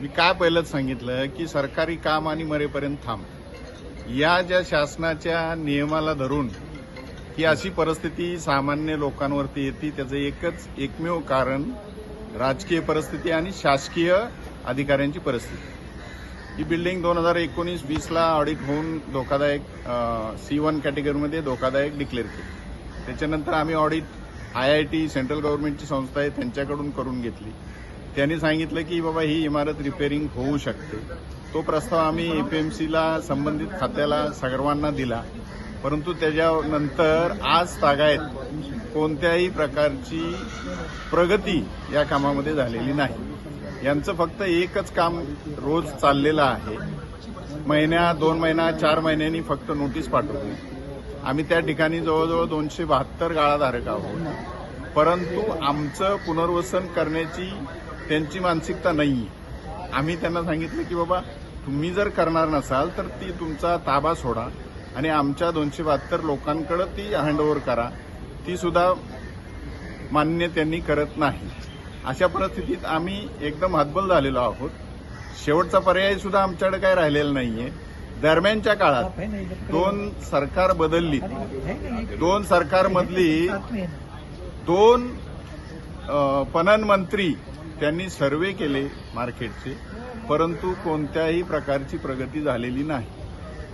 मी काय पहिलंच सांगितलं की सरकारी काम आणि मरेपर्यंत थांब. या ज्या शासनाच्या नियमाला धरून ही अशी परिस्थिती सामान्य लोकांवरती येते त्याचं एकच एकमेव कारण राजकीय परिस्थिती आणि शासकीय अधिकाऱ्यांची परिस्थिती. ही बिल्डिंग दोन हजार एकोणीस वीसला ऑडिट होऊन धोकादायक सी वन कॅटेगरीमध्ये धोकादायक डिक्लेअर केली. त्याच्यानंतर आम्ही audit I I T central गव्हर्नमेंटची संस्था आहे त्यांच्याकडून करून घेतली. त्यांनी सांगितलं की बाबा ही इमारत रिपेअरिंग होऊ शकते. तो प्रस्ताव आम्ही एपीएमसीला संबंधित खात्याला सर्वांना दिला. परंतु त्याच्यानंतर आज तागायत कोणत्याही प्रकारची प्रगती या कामामध्ये झालेली नाही. यांचं फक्त एकच काम रोज चाललेलं आहे. महिन्या दोन महिना चार महिन्यांनी फक्त नोटीस पाठवतो आम्ही त्या ठिकाणी जवळजवळ दोनशे बहात्तर गाळाधारक आहोत. परंतु आमचं पुनर्वसन करण्याची त्यांची मानसिकता नाही आम्ही त्यांना सांगितलं की बाबा तुम्ही जर करणार नसाल तर ती तुमचा ताबा सोडा आणि आमच्या दोनशे बहात्तर लोकांकडे ती हँडओव्हर करा. ती सुद्धा मान्य त्यांनी करत नाही. अशा परिस्थितीत आम्ही एकदम हतबल झालेलो आहोत. शेवटचा पर्याय सुद्धा आमच्याकडे काय राहिलेला नाहीये. दरम्यानच्या काळात दोन सरकार बदलली. दोन सरकारमधली दोन पणन मंत्री त्यांनी सर्वे केले मार्केटचे परंतु कोणत्याही प्रकारची प्रगती झालेली नाही.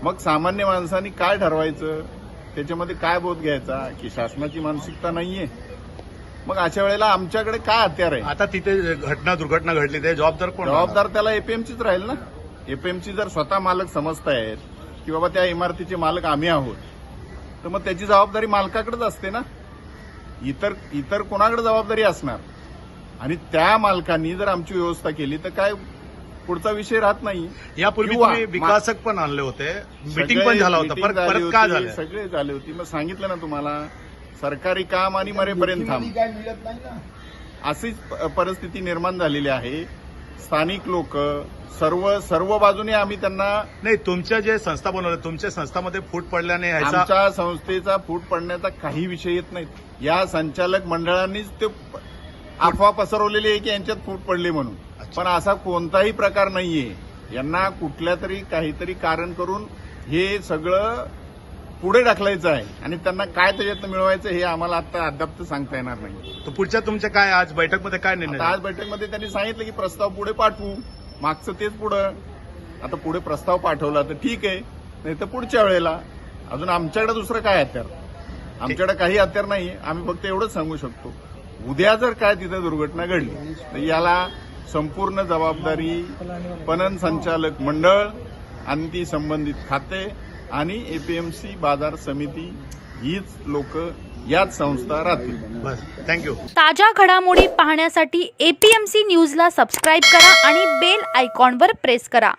मग सामान्य माणसांनी काय ठरवायचं? त्याच्यामध्ये काय बोध घ्यायचा? की शासनाची मानसिकता नाहीये? मग अशा वेळेला आमच्याकडे काय हत्यार आहे? आता तिथे घटना दुर्घटना घडली ते जबाबदार कोण जबाबदार त्याला एपीएमसीच राहील ना? एपीएमसी जर स्वतः मालक समजतायत की बाबा त्या इमारतीचे मालक आम्ही आहोत तर मग त्याची जबाबदारी मालकाकडेच असते ना? इतर इतर कोणाकडे जबाबदारी असणार? आणि त्या मालकांनी जर आमची व्यवस्था केली तर काय पुढचा विषय राहत नाही. यापूर्वी किंवा तुम्ही विकासक पण आणले होते. मीटिंग सगळे पण झाला होता. meeting परत झाली परत होती, झालं सगळे झाले होती. मग सांगितलं ना तुम्हाला सरकारी काम आणि मरेपर्यंत थांब. काय मिळत नाही ना? अशीच प- परिस्थिती निर्माण झालेली आहे. स्थानिक लोक सर्व सर्व बाजूने आम्ही त्यांना नाही तुमच्या जे संस्था बनवल्या तुमच्या संस्थामध्ये फूट पडल्याने ह्याचा आमच्या संस्थेचा फूट पडण्याचा काही विषय येत नाही. या संचालक मंडळांनीच ते प- अफवा पसरवलेली आहे की यांच्यात फूट पडली म्हणून. पण असा कोणताही प्रकार नाहीये. यांना कुठल्या तरी काहीतरी कारण करून हे सगळं पुढे ढकलायचं आहे आणि त्यांना काय त्याच्यात मिळवायचं हे आम्हाला आता अद्याप सांगता येणार नाही. तर पुढच्या तुमच्या काय आज बैठकमध्ये काय निर्णय आज बैठकमध्ये त्यांनी सांगितलं की प्रस्ताव पुढे पाठवू. मागचं तेच पुढं. आता पुढे प्रस्ताव पाठवला तर ठीक आहे. नाही तर पुढच्या वेळेला. अजून आमच्याकडे दुसरं काय हत्यार? आमच्याकडे काही हत्यार नाही आम्ही फक्त एवढंच सांगू शकतो. उद्या जर काय तिथे दुर्घटना घडली तर याला संपूर्ण जबाबदारी पणन संचालक मंडळ आणि ती संबंधित खाते आणि एपीएमसी बाजार समिती हीच लोक याच संस्था राहतील. बस थँक्यू ताज्या घडामोडी पाहण्यासाठी एपीएमसी न्यूजला सबस्क्राईब करा आणि बेल आयकॉनवर प्रेस करा.